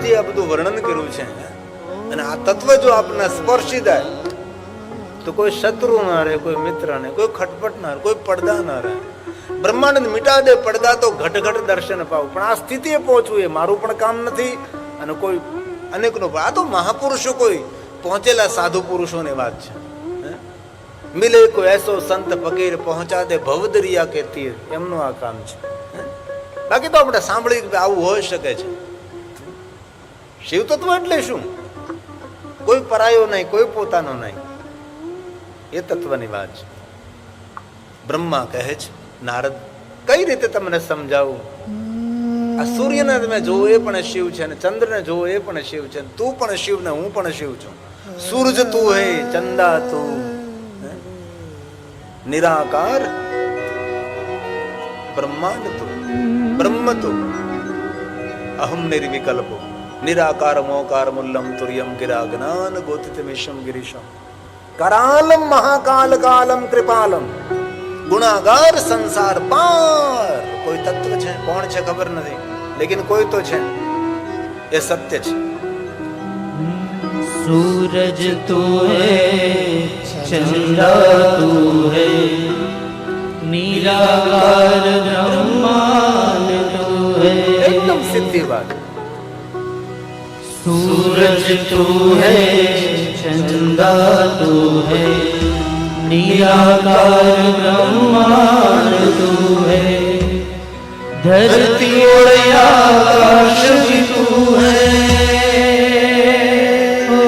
વિસ્તારથી આ બધું વર્ણન કર્યું છે. અને આ તત્વ જો આપને સ્પર્શી જાય, તો કોઈ શત્રુ ના રહે, કોઈ મિત્ર ને કોઈ ખટપટ ના રહે, કોઈ પડદા ના રહે. બ્રહ્માંડ મિટા દે, પડદા તો ઘટ ઘટ દર્શન પાવ. પણ આ સ્થિતિએ પહોંચવું એ મારું પણ કામ નથી. અને કોઈ અનેકનો આ તો મહાપુરુષો કોઈ પહોંચેલા સાધુ પુરુષોની વાત છે? મિલે કોઈ એસો સંત ફકીર પહોંચા દે ભવદરિયા કે તીર. એમનું આ કામ છે? બાકી તો આપણે સાંભળી આવું હોઈ શકે છે. શિવ તત્વ એટલે શું? કોઈ પરાયો નહીં, કોઈ પોતાનો નહીં. એ તત્વની વાત છે. બ્રહ્મા કહે છે, નારદ, કઈ રીતે તમને સમજાવું? આ સૂર્યને તમે જોવો એ પણ શિવ છે અને ચંદ્રને જોવો એ પણ શિવ છે. તું પણ શિવ ને હું પણ શિવ છું. સૂરજ તું હે, ચંદા તું. નિરાકાર બ્રહ્માંડ તું. બ્રહ્મ તું. અહમ નિર્વિકલ્પો. నిరాకారమోకారముల్లం తుర్యం గిరాగనాన్ గోతితమిషం గిరీశం કરાલમ મહાકાલ કાલમ કૃપાલમ ગુણાગાર સંસાર પાર કોઈ તત્વ છે કોણ છે ખબર નથી લેકિન કોઈ તો છે એ સત્ય છે સૂરજ તું હે ચંદ્ર તું હે નિરાકાર બ્રહ્માન તું હે એકદમ સિદ્ધિ વાત सूरज तू है चंदा तू है निराकार ब्रह्मांड तू है धरती और आकाश भी तू है ओ,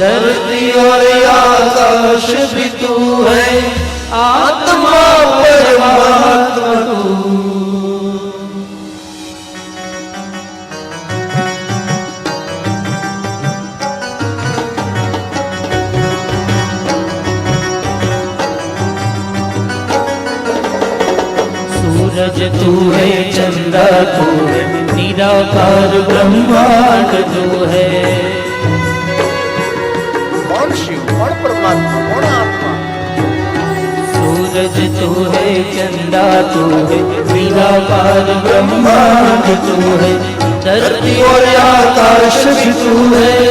धरती और आकाश भी तू है तू है चंदा तू है निराकार ब्रह्मांड तू है। परमात्मा? सूरज तू है चंदा तू है निराकार ब्रह्मांड तू है। धरती और आकाश भी तू है।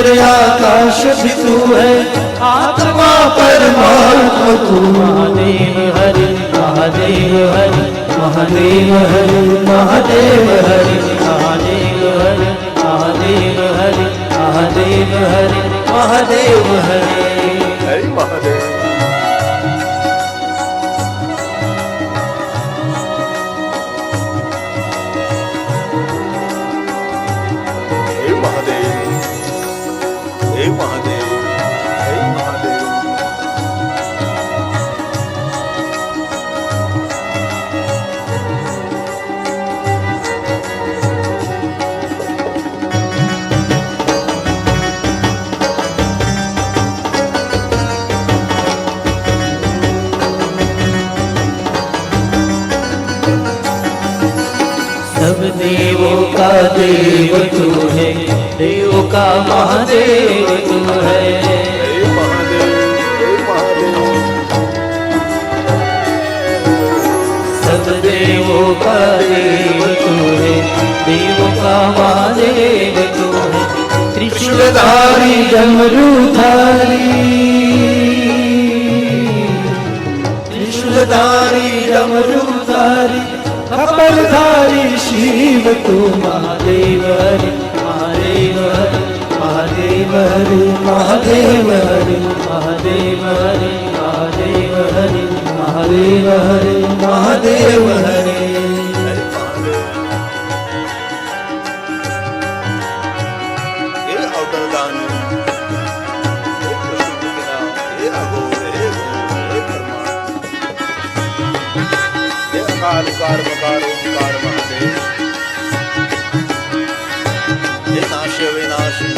और आकाश भी तू है आत्मा परमात्मा तू महादेव हरि महादेव हरि महादेव हरि महादेव हरि महादेव हरि महादेव हरि महादेव हरि महादेव हरि हरि महादेव देवों का देव तू है देवों का महादेव तू है देवों का देव तू है देवों का महादेव तू है त्रिशूलधारी डमरूधारी त्रिशूलधारी डमरूधारी ખબર ધારી શિવ તું મહાદેવ હરે મહાદેવ મહાદેવ હરે મહાદેવ હરે મહાદેવ હરે મહાદેવ હરે મહાદેવ હરે મહાદેવ હરે ओंकार मकार ओंकार महादेव। हे नाश विनाशी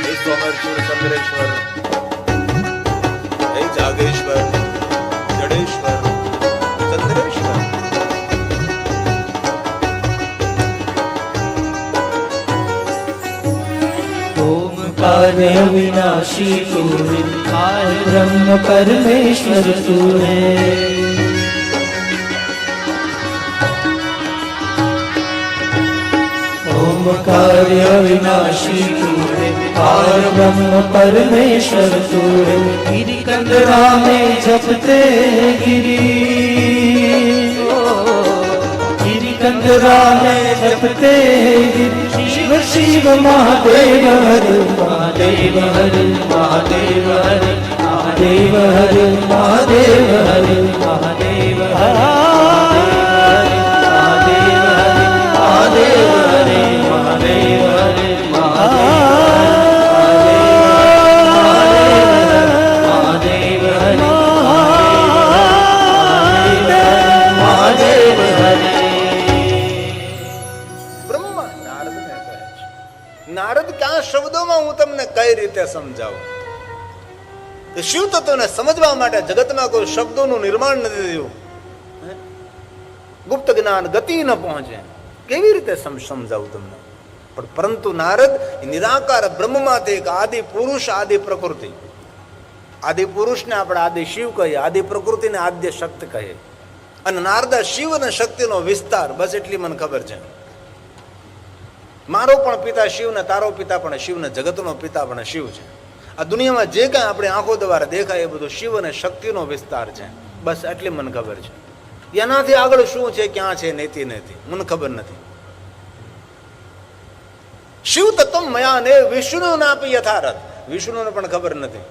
हे सोमरसूर चंद्रेश्वर हे जागेश्वर, जडेश्वर, चंद्रेश्वर। ओंकार विनाशी तू है ब्रह्म परमेश्वर तू है। ઓમ કાર્ય વિનાશી તુરે પાર બ્રહ્મ પરમેશ્વર તુરે ગિરિકંદ રામે જપતે ગિરી ગિરિકંદ રામે જપતે શિવ શિવ મહાદેવ હરે મહાદેવ હરે મહાદેવ હરે મહાદેવ હરે મહાદેવ હરે મહાદેવ હરે સમજાવું. કે શિવ તત્વને સમજવા માટે જગતમાં કોઈ શબ્દોનું નિર્માણ નથી થયું? ગુપ્ત જ્ઞાન ગતિ ન પહોંચે. કેવી રીતે સમજાવું તમને? પણ પરંતુ નારદ નિરાકાર બ્રહ્મમાંથી એક આદિ પુરુષ, આદિ પ્રકૃતિ. આદિ પુરુષને આપણે આદિ શિવ કહીએ, આદિ પ્રકૃતિને આદ્ય શક્તિ કહીએ. અને નારદા શિવ અને શક્તિનો વિસ્તાર, બસ એટલી મને ખબર છે. મારો પણ પિતા શિવ ને તારો પિતા પણ શિવ ને જગતનો પિતા પણ શિવ છે. આ દુનિયામાં જે કાંઈ આપણે આંખો દ્વારા દેખાય એ બધું શિવ અને શક્તિનો વિસ્તાર છે. બસ એટલી મને ખબર છે. એનાથી આગળ શું છે, ક્યાં છે, નેતિ નથી મને ખબર નથી. શિવ તત્વ મયા ને વિષ્ણુ નાપી યથારથ. વિષ્ણુને પણ ખબર નથી.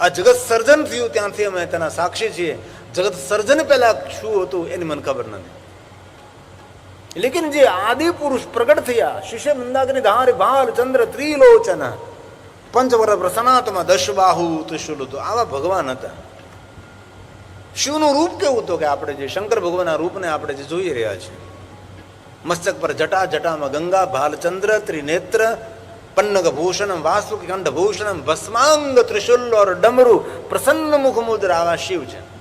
આ જગત સર્જન થયું ત્યાંથી અમે તેના સાક્ષી છીએ. જગત સર્જન પહેલા શું હતું એની મને ખબર નથી. લેકિન જે આદિ પુરુષ પ્રગટ થયા શિષ્ય મંદાગ્નિ ધાર ભાલ ચંદ્ર ત્રિલોચન પંચવર પ્રસનાત્મા દશબાહુ ત્રિશુલ આવા ભગવાન હતા શિવનું રૂપ કેવું હતું કે આપણે જે શંકર ભગવાનના રૂપને આપણે જે જોઈ રહ્યા છીએ। મસ્તક પર જટા જટામાં ગંગા ભાલચંદ્ર ત્રિનેત્ર, પન્નગ ભૂષણમ, વાસુકી કંઠ ભૂષણમ, ભસ્માંગ, ત્રિશુલ ઓર ડમરુ, પ્રસન્ન મુખ મુદ્રા આવા શિવ છે।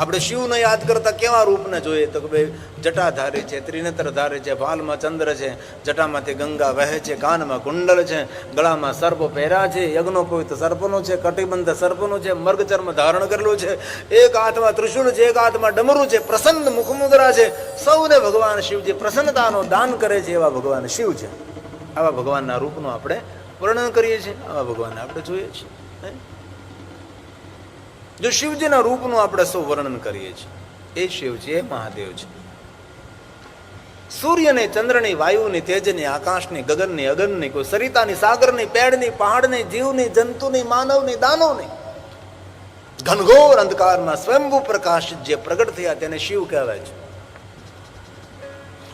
આપણે શિવને યાદ કરતા કેવા રૂપને જોઈએ? તો કે ભાઈ, જટાધારી છે ત્રિનેત્ર ધારી છે ભાલમાં ચંદ્ર છે, જટામાંથી ગંગા વહે છે, કાનમાં કુંડલ છે, ગળામાં સર્પ પહેરા છે યજ્ઞોપવિત સર્પનું છે, કટિબંધ સર્પનું છે મર્ગ ચર્મ ધારણ કરેલું છે, એક હાથમાં ત્રિશુલ છે, એક હાથમાં ડમરું છે, પ્રસન્ન મુખમુદ્રા છે. સૌને ભગવાન શિવજી પ્રસન્નતાનો દાન કરે છે એવા ભગવાન શિવ છે. આવા ભગવાનના રૂપનું આપણે વર્ણન કરીએ છીએ, આવા ભગવાનને આપણે જોઈએ છીએ? જો શિવજીના રૂપનું આપણે સૌ વર્ણન કરીએ છીએ, એ શિવ છે એ મહાદેવ છે સૂર્યને, ચંદ્રની, વાયુની, તેજની, આકાશની, ગગનની, અગનની, કોઈ સરિતાની, સાગરની, પેડની, પહાડની, જીવની, જંતુની, માનવની, દાનવની. ઘનઘોર અંધકારમાં સ્વયંભૂ પ્રકાશ જે પ્રગટ થયા તેને શિવ કહેવાય છે.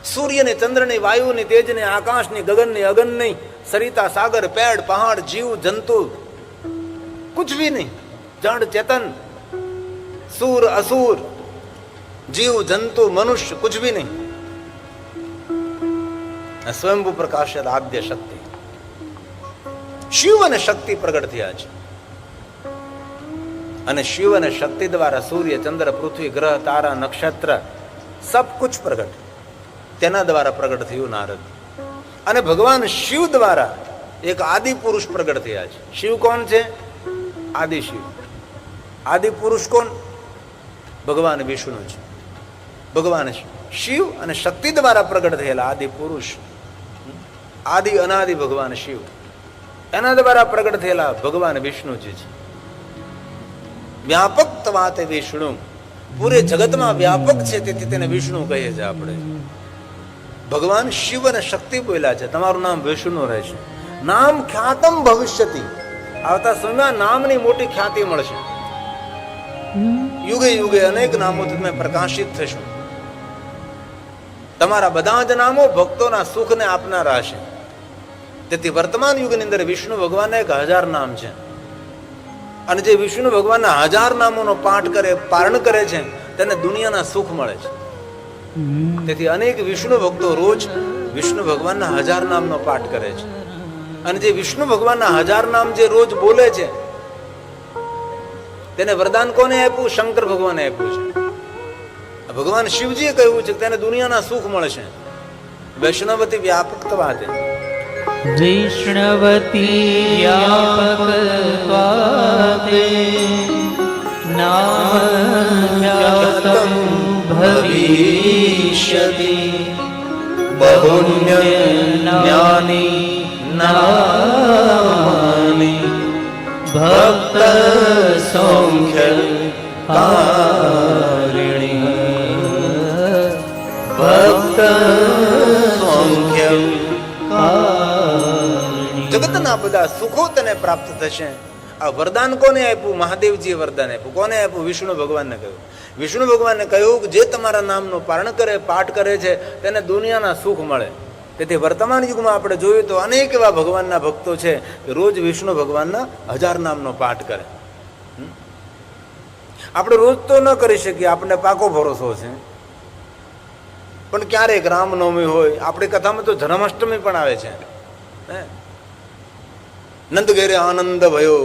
સૂર્યને, ચંદ્રની, વાયુની, તેજની, આકાશની, ગગનની, અગનની, સરિતા, સાગર, પેડ, પહાડ, જીવ, જંતુ. કુછ ભી નહીં. જડ ચેતન, સૂર અસુર, જીવ, જંતુ, મનુષ્ય, કુછ ભી નહીં. સ્વયંભુ પ્રકાશ આદ્ય શક્તિ. શિવ અને શક્તિ પ્રગટ થયા છે. અને શિવ અને શક્તિ દ્વારા સૂર્ય, ચંદ્ર, પૃથ્વી, ગ્રહ, તારા, નક્ષત્ર સબ કુછ પ્રગટ. તેના દ્વારા પ્રગટ થયું નારદ. અને ભગવાન શિવ દ્વારા એક આદિ પુરુષ પ્રગટ થયા છે. શિવ કોણ છે? આદિ શિવ. આદિ પુરુષ કોણ? ભગવાન વિષ્ણુ છે ભગવાન શિવ અને શક્તિ દ્વારા પ્રગટ થયેલા આદિ પુરુષ. આદિ અનાદિ ભગવાન શિવ. એના દ્વારા પ્રગટ થયેલા ભગવાન વિષ્ણુજી છે. વ્યાપક વાત વિષ્ણુ. પૂરે જગતમાં વ્યાપક છે તેથી તેને વિષ્ણુ કહીએ છીએ આપણે. ભગવાન શિવ અને શક્તિ બોલ્યા છે. તમારું નામ વિષ્ણુ રહેશે નામ ખ્યાતમ ભવિષ્યતિ. આવતા સમયમાં નામની મોટી ખ્યાતિ મળશે. યુગે યુગે અનેક નામો તમે પ્રકાશિત થશો. તમારા બધા જ નામો ભક્તોના સુખને આપનારા હશે તેથી વર્તમાન યુગની અંદર વિષ્ણુ ભગવાનના એક હજાર નામ છે. અને જે વિષ્ણુ ભગવાનના હજાર નામોનો પાઠ કરે, પારણ કરે છે, તેને દુનિયાના સુખ મળે છે. તેથી અનેક વિષ્ણુ ભક્તો રોજ વિષ્ણુ ભગવાનના હજાર નામનો પાઠ કરે છે. અને જે વિષ્ણુ ભગવાનના હજાર નામ જે રોજ બોલે છે તેને વરદાન કોને આપ્યું? શંકર ભગવાને આપ્યું છે. ભગવાન શિવજીએ કહ્યું છે તેને દુનિયાના સુખ મળશે. વૈષ્ણવતી વ્યાપક વાત વૈષ્ણવતી ભવિષ્યતિ. બહુન્ય જ્ઞાની નામાની ભક્ત સૌખ્ય કારિણી ભક્ત સૌખ્ય જગતના બધા સુખો તને પ્રાપ્ત થશે. આ વરદાન કોને આપ્યું? મહાદેવજીએ વરદાન આપ્યું. કોને આપ્યું? વિષ્ણુ ભગવાનને કહ્યું. વિષ્ણુ ભગવાનને કહ્યું કે જે તમારા નામનું પારણ કરે, પાઠ કરે છે, તેને દુનિયાના સુખ મળે. તેથી વર્તમાન યુગમાં આપણે જોયું તો અનેક એવા ભગવાનના ભક્તો છે રોજ વિષ્ણુ ભગવાનના હજાર નામનો પાઠ કરે? આપણે રોજ તો ન કરી શકીએ, આપણને પાકો ભરોસો છે. પણ ક્યારેક રામનવમી હોય, આપણી કથામાં તો જન્માષ્ટમી પણ આવે છે. નંદ ઘેરે આનંદ ભયો.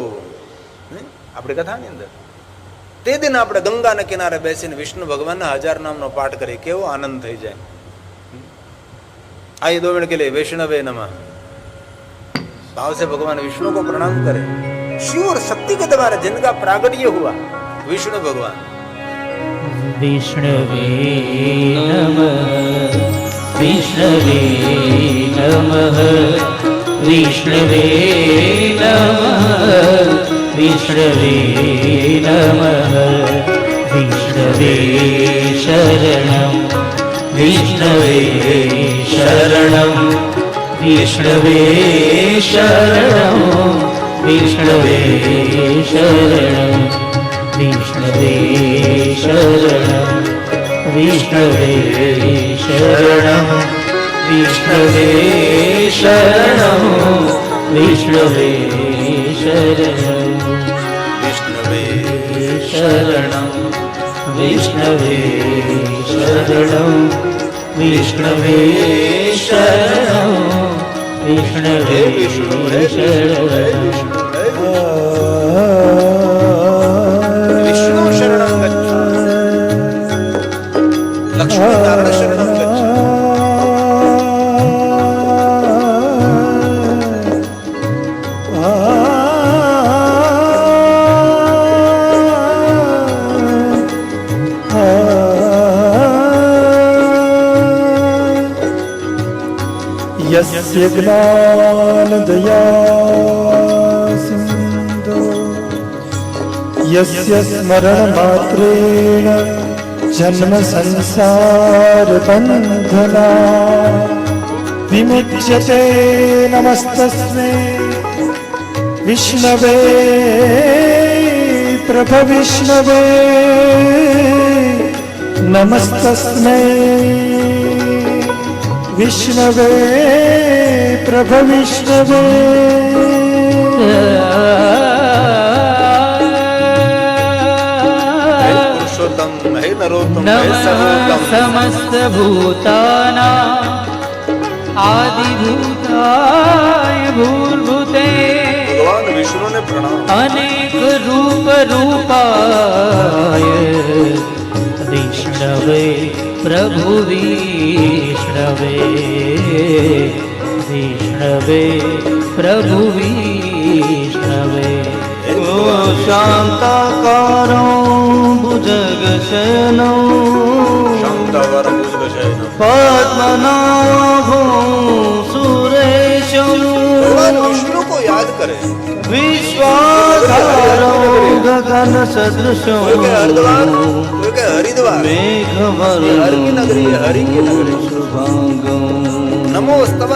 આપણી કથાની અંદર. તે દિન આપણે ગંગાના કિનારે બેસીને વિષ્ણુ ભગવાનના હજાર નામનો પાઠ કરીએ, કેવો આનંદ થઈ જાય. आइए दो मिनट के लिए वैष्णवे नमः भाव से भगवान विष्णु को प्रणाम करें शिव और शक्ति के द्वारा जिनका प्रागट्य हुआ विष्णु भगवान विष्णवे नमः विष्णवे नमः विष्णवे नमः विष्णवे नमः विष्णवे शरणं विष्णवे शरणं विष्णवे शरणं विष्णवे शरणं विष्णवे शरणं विष्णवे शरणं विष्णवे शरणं विष्णवे शरणं विष्णवे शरणम् विष्णवे शरणं विष्णवे शरणं विष्णवे हे યસ્ય સ્મરણ માત્રેણ જન્મ સંસાર બંધના વિમુચ્યતે નમસ્તસ્મે વિષ્ણવે પ્રભ વિષ્ણવે નમસ્તસ્મે વિષ્ણવે પ્રભ વિષ્ણવે નરોત્તમ હે નરોત્તમ હે સર્વોત્તમ સમસ્ત ભૂતાના આદિભૂતાય ભૂર્ભૂતે ભગવાન વિષ્ણુને પ્રણામ અનેક રૂપ રૂપાય વિષ્ણવે પ્રભુ વિષ્ણવે વિષ્ણવે પ્રભુ વિષ્ણવે शान्ताकारं भुजगशयनं पद्मनाभं सुरेशं विश्वाधारं गगनसदृशं मेघवर्णं शुभाङ्गं नमोस्तव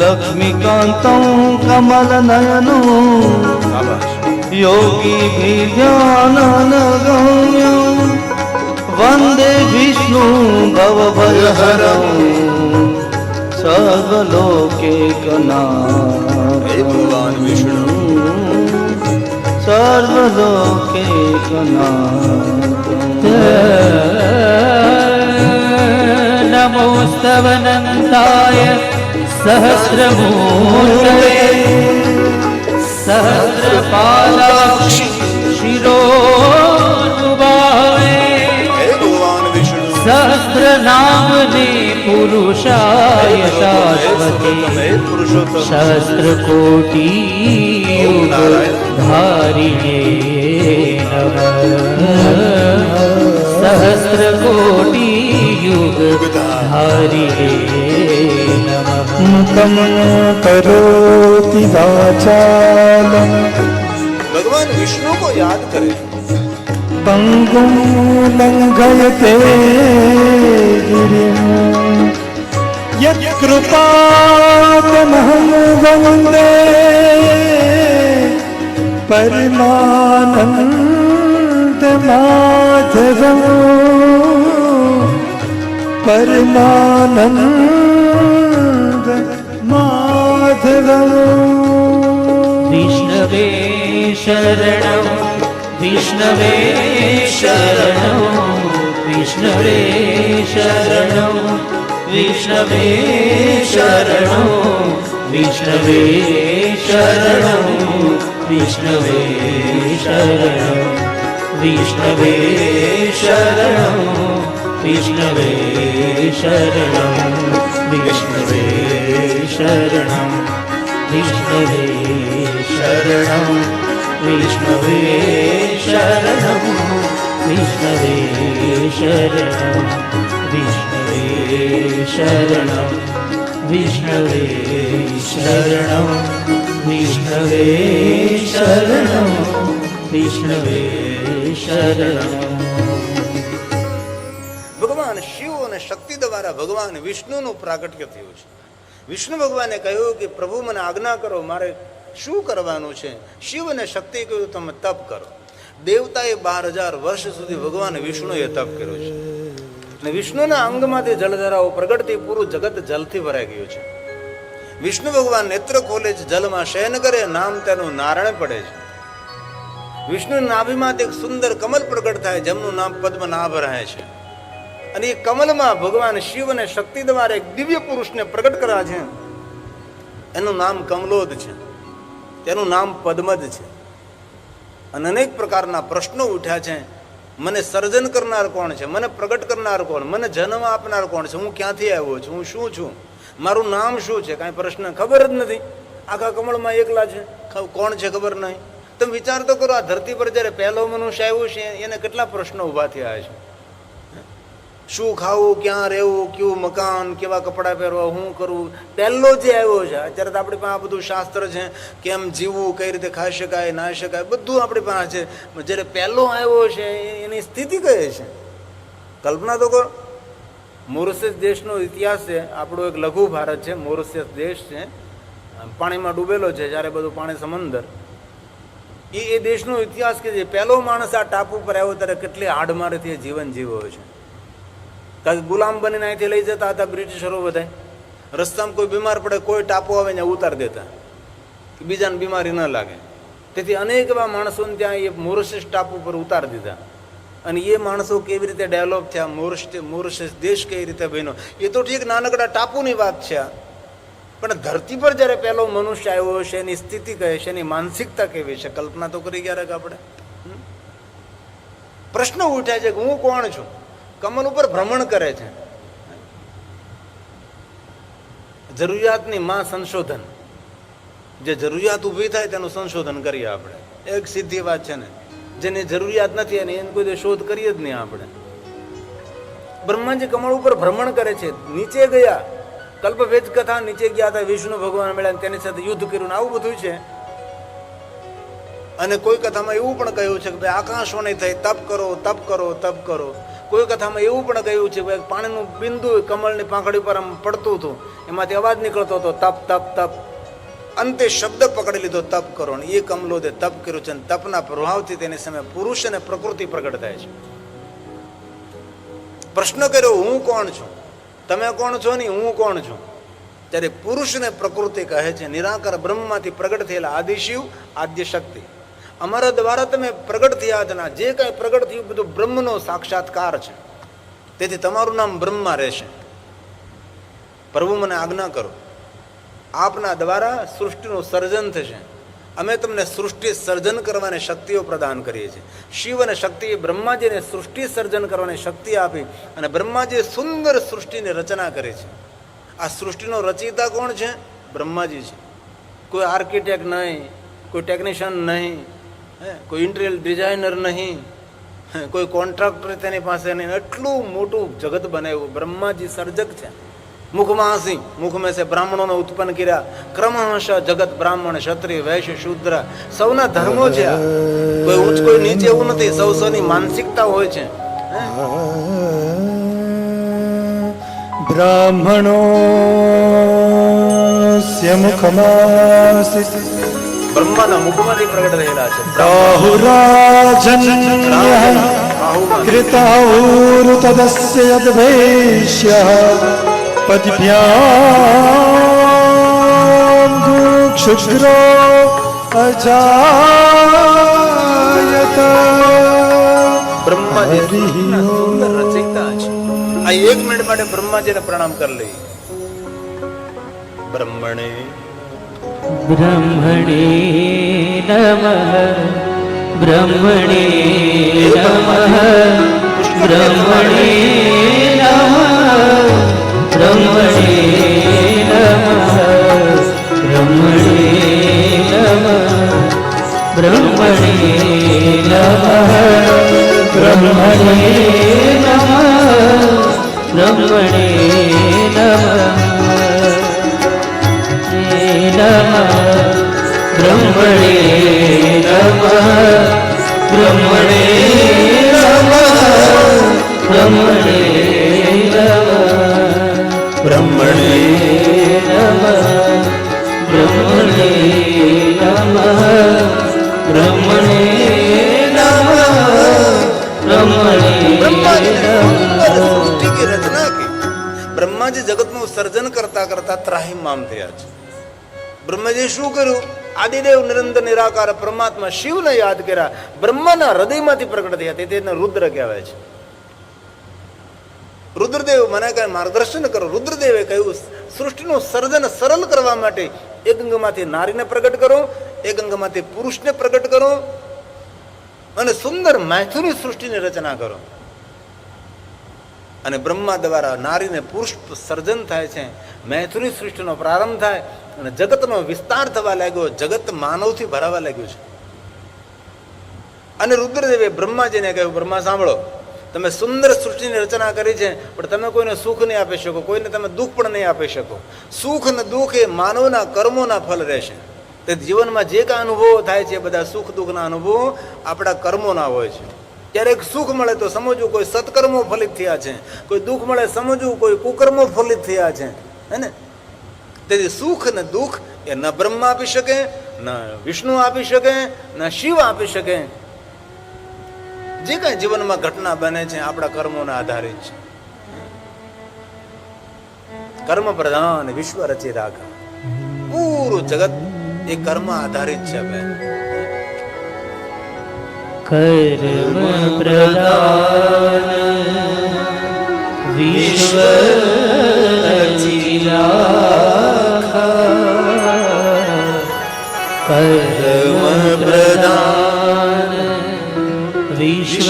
लक्ष्मीकान्तं कमलनयनो शाबाश योगिभिर्ध्याननगम्यं वन्दे विष्णु भवभयहरं सर्वलोके हे भगवान विष्णु सर्वलोके नमोस्तवनन्ताय सहस्रमूर्तये सहस्रपालाक्षि शिरोनुभावे सहस्रनामने पुरुषाय शाश्वते सहस्रकोटि धारिणे नमः सहस्रकोटि युग धारिणे मुकमन करोति वाचालम भगवान विष्णु को याद करें पंगुम लंघयते गिरिम यत्कृपातमहं वन्दे परमानन्दमाधवम् परमानन्द विष्णवे शरणं विष्णवे शरणं विष्णवे शरणं विष्णवे शरणं विष्णवे शरणं विष्णवे शरणं विष्णवे शरणं വിഷ്ണുവേ ശരണം വിഷ്ണുവേ ശരണം വിഷ്ണുവേ ശരണം വിഷ്ണുവേ ശരണം വിഷ്ണുവേ ശരണം വിഷ്ണുവേ ശരണം വിഷ്ണുവേ ശരണം വിഷ്ണുവേ ശരണം വിഷ്ണുവേ ശരണം શક્તિ દ્વારા ભગવાન વિષ્ણુનું પ્રાગટ્ય થયું છે. વિષ્ણુ ભગવાને કહ્યું કે, પ્રભુ, મને આજ્ઞા કરો, મારે શું કરવાનું છે? શિવ અને શક્તિ કહ્યું, તમે તપ કરો. દેવતાએ બાર હજાર વર્ષ સુધી ભગવાન વિષ્ણુએ તપ કર્યો છે. અને વિષ્ણુના અંગમાંથી જલધારાઓ પ્રગટથી પૂરું જગત જલથી ભરાઈ ગયું છે. વિષ્ણુ ભગવાન નેત્ર ખોલે છે, જલમાં શયન કરે, નામ તેનું નારાયણ પડે છે. વિષ્ણુ નાભિમાંથી એક સુંદર કમલ પ્રગટ થાય, જેમનું નામ પદ્મનાભ રહે છે. અને એ કમલમાં ભગવાન શિવ અને શક્તિ દ્વારા એક દિવ્ય પુરુષને પ્રગટ કર્યા છે. એનું નામ કમલોદ છે. તેનું નામ પદ્મદ છે. અને અનેક પ્રકારના પ્રશ્નો ઉઠ્યા છે. મને સર્જન કરનાર કોણ છે? મને પ્રગટ કરનાર કોણ? મને જન્મ આપનાર કોણ છે? હું ક્યાંથી આવ્યો છું? હું શું છું? મારું નામ શું છે? કાંઈ પ્રશ્ન ખબર જ નથી. આખા કમળમાં એકલા છે. કોણ છે ખબર નહીં. તમે વિચાર તો કરો, આ ધરતી પર જ્યારે પહેલો મનુષ્ય આવ્યો છે, એને કેટલા પ્રશ્નો ઊભા થયા છે શું ખાવું, ક્યાં રહેવું કેવું મકાન, કેવા કપડાં પહેરવા શું કરવું પહેલો જે આવ્યો છે, અત્યારે તો આપણી પાસે આ બધું શાસ્ત્ર છે, કેમ જીવવું, કઈ રીતે ખાઈ શકાય, ના શકાય, બધું આપણી પાસે છે. જ્યારે પહેલો આવ્યો છે એની સ્થિતિ કઈ છે? કલ્પના તો કરો. મોરિશિયસ દેશનો ઇતિહાસ છે, આપણો એક લઘુ ભારત છે, મોરિશિયસ દેશ છે પાણીમાં ડૂબેલો છે, જ્યારે બધું પાણી સમંદર. એ એ દેશનો ઇતિહાસ કે જે પહેલો માણસ આ ટાપુ પર આવ્યો, ત્યારે કેટલી હાડમારીથી જીવન જીવ્યો છે. ગુલામ બનીને અહીંથી લઈ જતા હતા બ્રિટિશરો બધાય? રસ્તામાં કોઈ બીમાર પડે, કોઈ ટાપુ આવે ને ઉતાર દેતા. કે બીજાને બીમારી ન લાગે. તેથી અનેક એવા માણસોને ત્યાં એ મોરિશિયસ ટાપુ પર ઉતાર દીધા. અને એ માણસો કેવી રીતે ડેવલપ થયા મોરિશ મોરિશિયસ દેશ કઈ રીતે બન્યો? એ તો ઠીક નાનકડા ટાપુની વાત છે. પણ ધરતી પર જ્યારે પહેલો મનુષ્ય આવ્યો છે એની સ્થિતિ કહે છે એની માનસિકતા કેવી છે કલ્પના તો કરી ક્યારેક આપણે? પ્રશ્ન ઉઠ્યા છે કે હું કોણ છું? કમલ ઉપર ભ્રમણ કરે છે. જરૂરિયાતની માં સંશોધન. જે જરૂરિયાત ઊભી થાય તેનું સંશોધન કરીએ આપણે. એક સીધી વાત છે ને, જેની જરૂરિયાત નથી અને એને કોઈ શોધ કરીએ જ નહીં આપણે. બ્રહ્માજી કમળ ઉપર ભ્રમણ કરે છે, નીચે ગયા. કલ્પભેદ કથા નીચે ગયા હતા, વિષ્ણુ ભગવાન મળ્યા તેની સાથે યુદ્ધ કર્યું આવું બધું છે. અને કોઈ કથામાં એવું પણ કહ્યું છે કે ભાઈ આકાશવાણી થઈ, તપ કરો તપ કરો તપ કરો. કોઈ કથામાં એવું પણ કહ્યું છે કે પાણીનું બિંદુ કમળની પાંખડી પર આમ પડતું હતું. એમાંથી અવાજ નીકળતો હતો, તપ તપ તપ. અંતે શબ્દ પકડી લીધો, તપ કરો ને એ કમલોદે તપ કર્યું છે અને તપના પ્રભાવથી તેની સામે પુરુષ અને પ્રકૃતિ પ્રગટ થાય છે. પ્રશ્ન કર્યો, હું કોણ છું? તમે કોણ છો ને હું કોણ છું? ત્યારે પુરુષને પ્રકૃતિ કહે છે, નિરાકાર બ્રહ્મમાંથી પ્રગટ થયેલા આદિશિવ આદ્ય શક્તિ અમારા દ્વારા તમે પ્રગટ થયા હતા જે કાંઈ પ્રગટ થયું, બધું બ્રહ્મનો સાક્ષાત્કાર છે. તેથી તમારું નામ બ્રહ્મા રહેશે. પ્રભુ મને આજ્ઞા કરો. આપના દ્વારા સૃષ્ટિનું સર્જન થશે. અમે તમને સૃષ્ટિ સર્જન કરવાની શક્તિઓ પ્રદાન કરીએ છીએ. શિવ અને શક્તિએ બ્રહ્માજીને સૃષ્ટિ સર્જન કરવાની શક્તિ આપી અને બ્રહ્માજીએ સુંદર સૃષ્ટિની રચના કરી છે. આ સૃષ્ટિનો રચયિતા કોણ છે? બ્રહ્માજી છે. કોઈ આર્કિટેક્ટ નહીં, કોઈ ટેકનિશિયન નહીં કોઈ ઇન્ટિરિયર ડિઝાઇનર નહીં. કોઈ કોન્ટ્રાક્ટર તેની પાસે નહીં. એટલું મોટું જગત બનાવ્યું. બ્રહ્માજી સર્જક છે. મુખમાં સિંહ મુખ મેં બ્રાહ્મણોને ઉત્પન્ન કર્યા. ક્રમશ જગત બ્રાહ્મણ, ક્ષત્રિય, વૈશ્ય, શૂદ્ર. સૌના ધર્મો છે કોઈ ઉચ્ચ, કોઈ નીચે એવું નથી. સૌ સૌની માનસિકતા હોય છે? બ્રાહ્મણો મુખમાસિત બ્રહ્માના મુખમાંથી પ્રગટ થયેલા છે. રાહુરાજન્ય કૃતાહુરુતદસ્ય યદ્ભેષ્ય પદભ્યામ ક્ષુદ્રો અજાયત બ્રહ્માજી એક મિનિટ માટે બ્રહ્માજીને પ્રણામ કરી લઈએ. બ્રહ્મણે બ્રહ્મણે નમઃ બ્રહ્મણે નમઃ બ્રહ્મણે નમઃ બ્રહ્મણે નમઃ બ્રહ્મણે નમઃ બ્રહ્મણે નમઃ બ્રહ્મણે નમઃ બ્રહ્મણે નમઃ. નમઃ બ્રહ્મણે નમઃ બ્રહ્મણે નમઃ બ્રહ્મણે નમઃ બ્રહ્મણે નમઃ બ્રહ્મણે નમઃ બ્રહ્મણે બ્રહ્માજી જગતનું સર્જન કરતા કરતા ત્રાહિમામ થયા છે બ્રહ્માજી શું કર્યું? આદિદેવ નિરંતર નિરાકાર પરમાત્મા શિવને યાદ કર્યા. બ્રહ્માના હૃદયમાંથી પ્રગટ થયા તેથી એને રુદ્ર કહેવાય છે. રુદ્રદેવ મને કઈ માર્ગદર્શન કરો. રુદ્રદેવે કહ્યું, સૃષ્ટિનું સર્જન સરળ કરવા માટે એક અંગમાંથી નારીને પ્રગટ કરો એક અંગમાંથી પુરુષને પ્રગટ કરો અને સુંદર મૈથુની સૃષ્ટિની રચના કરો. અને બ્રહ્મા દ્વારા નારીને પુરુષ સર્જન થાય છે. મૈથુની સૃષ્ટિનો પ્રારંભ થાય. અને જગતનો વિસ્તાર થવા લાગ્યો, જગત માનવથી ભરાવા લાગ્યું છે. અને રુદ્રદેવે બ્રહ્માજીને કહ્યું, બ્રહ્મા, સાંભળો, તમે સુંદર સૃષ્ટિની રચના કરી છે, પણ તમે કોઈને સુખ નહીં આપી શકો, કોઈને તમે દુઃખ પણ નહીં આપી શકો. સુખ ને દુઃખ એ માનવના કર્મોના ફલ રહેશે. તે જીવનમાં જે કાંઈ અનુભવો થાય છે એ બધા સુખ દુઃખના અનુભવો આપણા કર્મોના હોય છે. ક્યારેક સુખ મળે તો સમજવું કોઈ સત્કર્મો ફલિત થયા છે, કોઈ દુઃખ મળે સમજવું કોઈ કુકર્મો ફલિત થયા છે, હે ને? તેથી સુખ ને દુઃખ એ ન બ્રહ્મા આપી શકે, ન વિષ્ણુ આપી શકે, ન શિવ આપી શકે. જે કાંઈ જીવનમાં ઘટના બને છે, આપણા કર્મોના આધારિત છે. કર્મ પ્રધાન વિશ્વ રચી રાખા. પૂરું જગત એ કર્મ આધારિત છે બે કર્મ પ્રધાન વિશ્વ રચી રાખા. कर्म प्रदान विश्व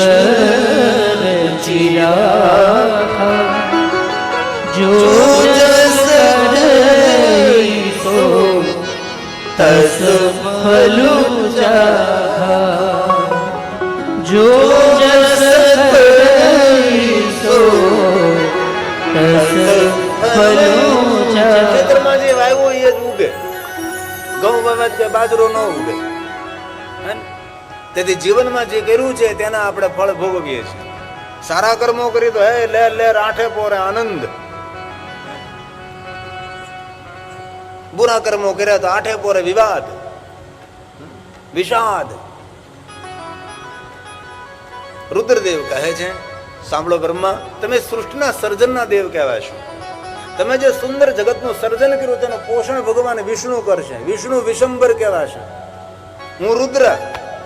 બાજરો ન ઉગે. તેથી જીવનમાં જે કર્યું છે તેના આપણે ફળ ભોગવીએ છીએ. સારા કર્મો કરી તો હે લેર લેર આઠે પોરે, આનંદ. બુરા કર્મો કર્યા તો આઠે પોરે વિવાદ. વિષાદ. રુદ્રદેવ કહે છે, સાંભળો બ્રહ્મા તમે સૃષ્ટિના સર્જનના દેવ કહેવાય છો. તમે જે સુંદર જગતનું સર્જન કર્યું તેનું પોષણ ભગવાન વિષ્ણુ કરશે. વિષ્ણુ વિશંબર કહેવાશે. હું રુદ્ર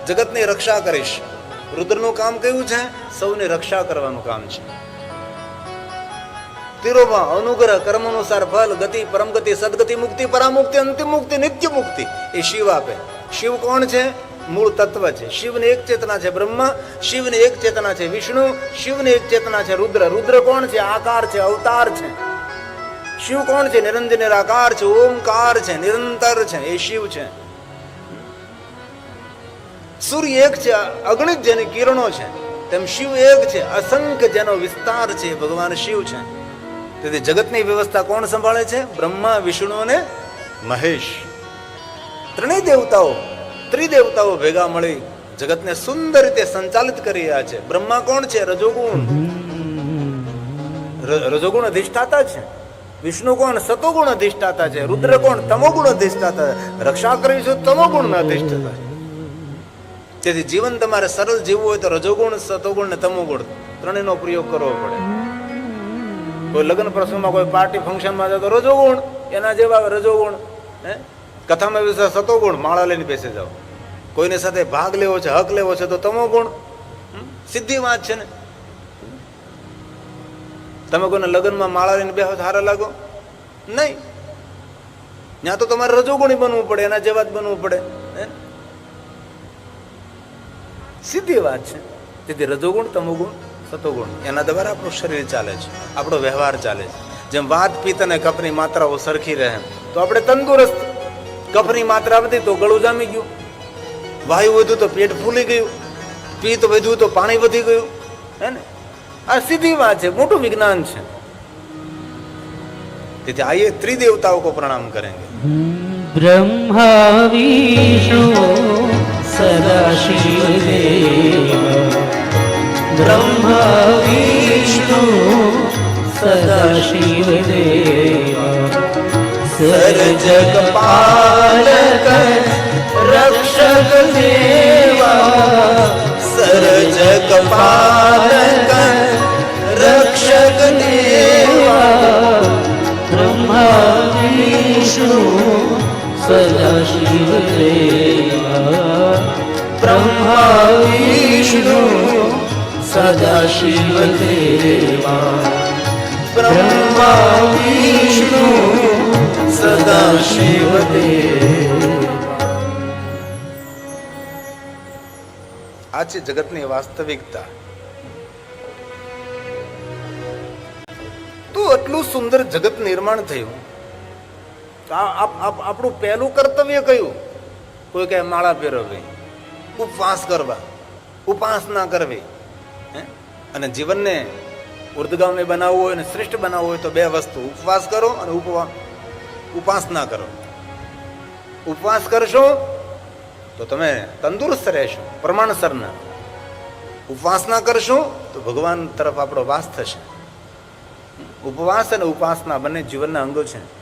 જગતની રક્ષા કરીશ. રુદ્રનું કામ કયું છે? સૌની રક્ષા કરવાનું કામ છે. તિરોભા અનુગ્રહ કર્મ અનુસાર ફલ, ગતિ પરમ ગતિ સદગતિ, મુક્તિ, પરામુક્તિ અંતિમ મુક્તિ નિત્ય મુક્તિ એ શિવ આપે. શિવ કોણ છે? મૂળ તત્વ છે. શિવની એક ચેતના છે બ્રહ્મા, શિવની એક ચેતના છે વિષ્ણુ, શિવની એક ચેતના છે રુદ્ર. રુદ્ર કોણ છે? આકાર છે, અવતાર છે. શિવ કોણ છે? નિરંજન નિરાકાર છે, ઓમકાર છે, નિરંતર છે, એ શિવ છે. સૂર્ય એક છે, અગણિત જેની કિરણો છે, તેમ શિવ એક છે અસંખ્ય જેનો વિસ્તાર છે ભગવાન શિવ છે. તેથી જગતની વ્યવસ્થા કોણ સંભાળે છે? બ્રહ્મા, વિષ્ણુ અને મહેશ. ત્રણેય દેવતાઓ, ત્રિદેવતાઓ ભેગા મળી જગતને સુંદર રીતે સંચાલિત કરી રહ્યા છે. બ્રહ્મા કોણ છે? રજોગુણ. રજોગુણ અધિષ્ઠાતા છે. વિષ્ણુ કોણ? સતોગુણ અધિષ્ઠાતા છે. રુદ્ર કોણ? તમોગુણ અધિષ્ઠાતા છે. રક્ષા કરીશું તમોગુણ અધિષ્ઠાતા છે. તેથી જીવન તમારે સરળ જીવવું હોય તો રજોગુણ સતોગુણ ને તમોગુણ ત્રણેયનો પ્રયોગ કરવો પડે. કોઈ લગ્ન પ્રસંગમાં કોઈ પાર્ટી ફંક્શનમાં જાઓ તો રજોગુણ, એના જેવા રજોગુણ, હે? કથામાં વિશે સતોગુણ માળા લઈને બેસી જાઓ. કોઈની સાથે ભાગ લેવો છે, હક લેવો છે તો તમોગુણ? સીધી વાત છે ને? તમે કોઈને લગ્નમાં માળા લઈને તો સારા લાગો? નહીં. ત્યાં તો તમારે રજોગુણી બનવું પડે એના જેવા જ બનવું પડે સીધી વાત છે. તેથી રજોગુણ, તમોગુણ, સતોગુણ, એના દ્વારા આપણું શરીર ચાલે છે, આપણો વ્યવહાર ચાલે છે. જેમ વાત, પિત્ત અને કફની માત્રાઓ સરખી રહે તો આપણે તંદુરસ્ત કફની માત્રા વધી તો ગળું જામી ગયું. વાયુ વધ્યું તો પેટ ફૂલી ગયું. પિત્ત વધ્યું તો પાણી વધી ગયું, હે ને? આ સીધી વાત છે મોટું વિજ્ઞાન છે. તેથી આઈએ ત્રિદેવતાઓ કો પ્રણામ કરેંગે. બ્રહ્મા વિષ્ણુ સદાશિવ બ્રહ્મા વિષ્ણુ સદાશિવ સર્જક પાલક રક્ષક દેવા સર્જક પાલક विष्णु सदा शिवदेवा ब्रह्मा विष्णु सदा शिवदेवा ब्रह्मा विष्णु सदा शिवदेवा આ છે જગતની વાસ્તવિકતા તો આટલું સુંદર જગત નિર્માણ થયું. આપણું પહેલું કર્તવ્ય કયું? કોઈ કહે, માળા ફેરવવી, ઉપવાસ કરવા ઉપાસના કરવી? અને જીવનને ઉર્દગામી બનાવવું હોય અને શ્રેષ્ઠ બનાવવું હોય તો બે વસ્તુ, ઉપવાસ કરો અને ઉપવા ઉપાસના કરો. ઉપવાસ કરશો તો તમે તંદુરસ્ત રહેશો પ્રમાણસરના ઉપવાસના કરશો તો ભગવાન તરફ આપણો વાસ થશે. ઉપવાસ અને ઉપાસના બંને જીવનના અંગો છે?